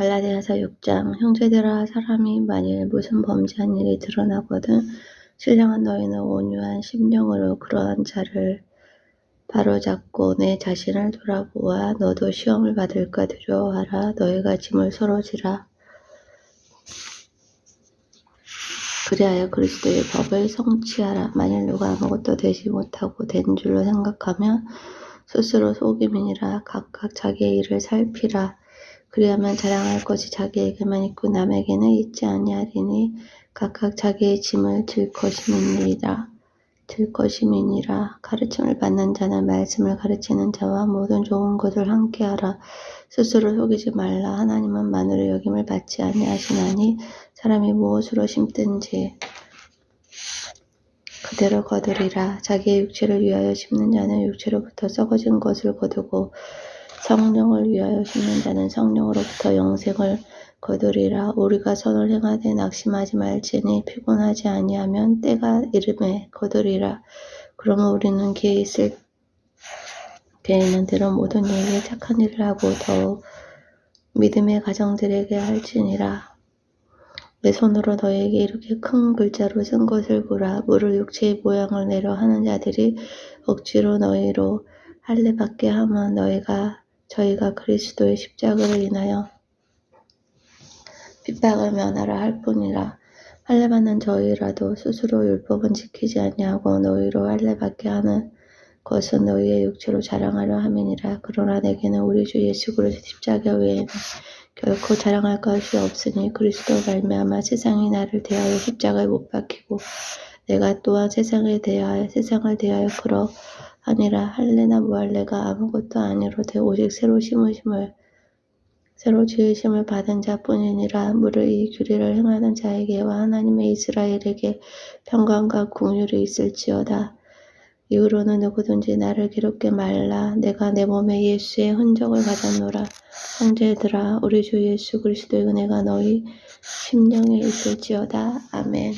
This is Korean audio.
갈라디아서 6장 형제들아 사람이 만일 무슨 범죄한 일이 드러나거든 신령한 너희는 온유한 심령으로 그러한 자를 바로잡고 내 자신을 돌아보아 너도 시험을 받을까 두려워하라. 너희가 짐을 서로 지라. 그리하여 그리스도의 법을 성취하라. 만일 누가 아무것도 되지 못하고 된 줄로 생각하면 스스로 속임이니라. 각각 자기의 일을 살피라 그리하면 자랑할 것이 자기에게만 있고 남에게는 있지 아니하리니 각각 자기의 짐을 질 것임이니라. 들 것임이니라. 가르침을 받는 자는 말씀을 가르치는 자와 모든 좋은 것을 함께하라. 스스로 속이지 말라. 하나님은 마누의 여김을 받지 아니하시나니 사람이 무엇으로 심든지 그대로 거두리라. 자기의 육체를 위하여 심는 자는 육체로부터 썩어진 것을 거두고 성령을 위하여 심는 자는 성령으로부터 영생을 거두리라. 우리가 선을 행하되 낙심하지 말지니 피곤하지 아니하면 때가 이름에 거두리라. 그러면 우리는 기회 있을 게 있는 대로 모든 일에 착한 일을 하고 더욱 믿음의 가정들에게 할지니라. 내 손으로 너에게 이렇게 큰 글자로 쓴 것을 보라. 물을 육체의 모양을 내려 하는 자들이 억지로 너희로 할례 받게 하면 너희가 저희가 그리스도의 십자가를 인하여 핍박을 면하라 할 뿐이라 할례받는 저희라도 스스로 율법은 지키지 아니하고 너희로 할례받게 하는 것은 너희의 육체로 자랑하려 함이니라. 그러나 내게는 우리 주 예수 그리스도 십자가 외에는 결코 자랑할 것이 없으니 그리스도 말미암아 세상이 나를 대하여 십자가에 못 박히고 내가 또한 세상에 대하여 세상을 대하여 그러 하니라. 할례나 무할례가 아무것도 아니로되 오직 새로 심으심을 새로 지으심을 받은 자뿐이니라. 물을 이 규례를 행하는 자에게와 하나님의 이스라엘에게 평강과 궁율이 있을지어다. 이후로는 누구든지 나를 괴롭게 말라. 내가 내 몸에 예수의 흔적을 가졌노라. 형제들아 우리 주 예수 그리스도의 은혜가 너희 심령에 있을지어다. 아멘